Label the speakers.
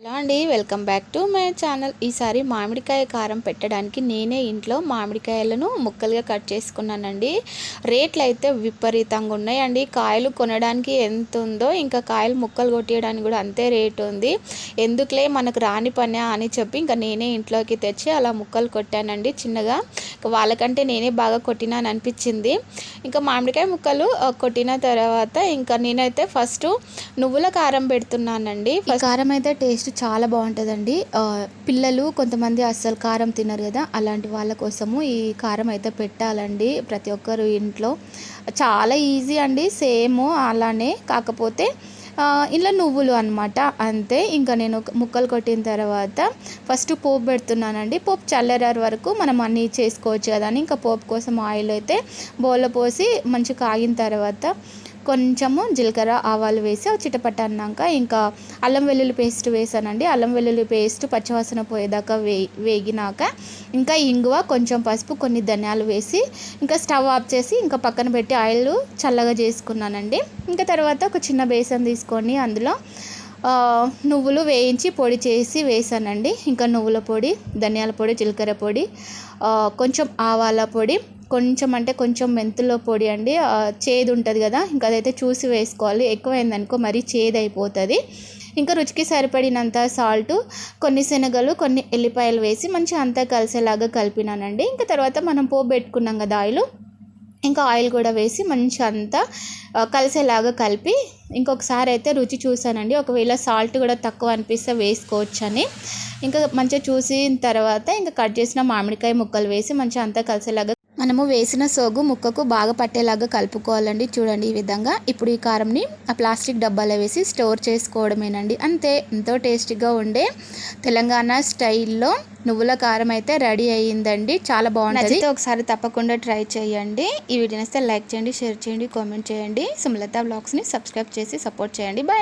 Speaker 1: Hello అండి welcome back to my channel. ఈసారి మామిడికాయ కారం పెట్టడానికి నేనే ఇంట్లో మామిడికాయలను ముక్కలుగా కట్ చేసుకున్నానండి. రేట్లు అయితే విపరీతంగా ఉన్నాయండి. కాయలు కొనడానికి ఎంత ఉందో ఇంకా కాయలు ముక్కలు కొట్టేయడానికి కూడా అంతే రేటు ఉంది. ఎందుకులే మనకు రాని పని అని చెప్పి ఇంకా నేనే ఇంట్లోకి తెచ్చి అలా ముక్కలు కొట్టానండి చిన్నగా. వాళ్ళకంటే నేనే బాగా కొట్టినాను అనిపించింది. ఇంకా మామిడికాయ ముక్కలు కొట్టిన తర్వాత ఇంకా నేనైతే ఫస్ట్ నువ్వుల కారం పెడుతున్నానండి. కారం అయితే టేస్ట్ చాలా బాగుంటుందండి. పిల్లలు కొంతమంది అస్సలు కారం తినరు కదా అలాంటి వాళ్ళ కోసము ఈ కారం అయితే పెట్టాలండి ప్రతి ఒక్కరు ఇంట్లో. చాలా ఈజీ అండి సేమ్ అలానే కాకపోతే ఇలా నువ్వులు అనమాట అంతే. ఇంకా నేను ఒక ముక్కలు కొట్టిన తర్వాత ఫస్ట్ పోపు పెడుతున్నానండి. పోపు చల్లరారు వరకు మనం అన్నీ చేసుకోవచ్చు కదా అని ఇంకా పోపు కోసం ఆయిల్ అయితే బౌల్లో పోసి మంచిగా కాగిన తర్వాత కొంచెము జీలకర్ర ఆవాలు వేసి అవి చిటపట్ట అన్నాక ఇంకా అల్లం వెల్లుల్లి పేస్ట్ వేసానండి. అల్లం వెల్లుల్లి పేస్ట్ పచ్చివాసన పోయేదాకా వే వేగినాక ఇంకా ఇంగువ కొంచెం పసుపు కొన్ని ధనియాలు వేసి ఇంకా స్టవ్ ఆఫ్ చేసి ఇంకా పక్కన పెట్టి ఆయిల్ చల్లగా చేసుకున్నానండి. ఇంకా తర్వాత ఒక చిన్న బేసన్ తీసుకొని అందులో నువ్వులు వేయించి పొడి చేసి వేసానండి. ఇంకా నువ్వుల పొడి ధనియాల పొడి జీలకర్ర పొడి కొంచెం ఆవాల పొడి కొంచెం అంటే కొంచెం మెంతుల పొడి అండి. చేదు ఉంటుంది కదా ఇంకా అదైతే చూసి వేసుకోవాలి. ఎక్కువైందనుకో మరీ చేదు అయిపోతుంది ఇంకా రుచికి సరిపడినంత సాల్ట్ కొన్ని శనగలు కొన్ని ఎల్లిపాయలు వేసి మంచిగా అంతా కలిసేలాగా కలిపినానండి. ఇంకా తర్వాత మనం పోపు పెట్టుకున్నాం కదా ఆయిల్. ఇంకా ఆయిల్ కూడా వేసి మంచి అంతా కలిసేలాగా కలిపి ఇంకొకసారి అయితే రుచి చూసానండి. ఒకవేళ సాల్ట్ కూడా తక్కువ అనిపిస్తే వేసుకోవచ్చు అని ఇంకా మంచిగా చూసిన తర్వాత ఇంకా కట్ చేసిన మామిడికాయ ముక్కలు వేసి మంచిగా అంతా కలిసేలాగా మనము వేసిన సోగు ముక్కకు బాగా పట్టేలాగా కలుపుకోవాలండి. చూడండి ఈ విధంగా. ఇప్పుడు ఈ కారంని ఆ ప్లాస్టిక్ డబ్బాలో వేసి స్టోర్ చేసుకోవడమేనండి. అంతే ఎంతో టేస్టీగా ఉండే తెలంగాణ స్టైల్లో నువ్వుల కారం అయితే రెడీ అయ్యిందండి. చాలా బాగుంటుంది. ఒకసారి తప్పకుండా ట్రై చేయండి. ఈ వీడియో లైక్ చేయండి షేర్ చేయండి కామెంట్ చేయండి. సుమలత బ్లాగ్స్ని సబ్స్క్రైబ్ చేసి సపోర్ట్ చేయండి. బాయ్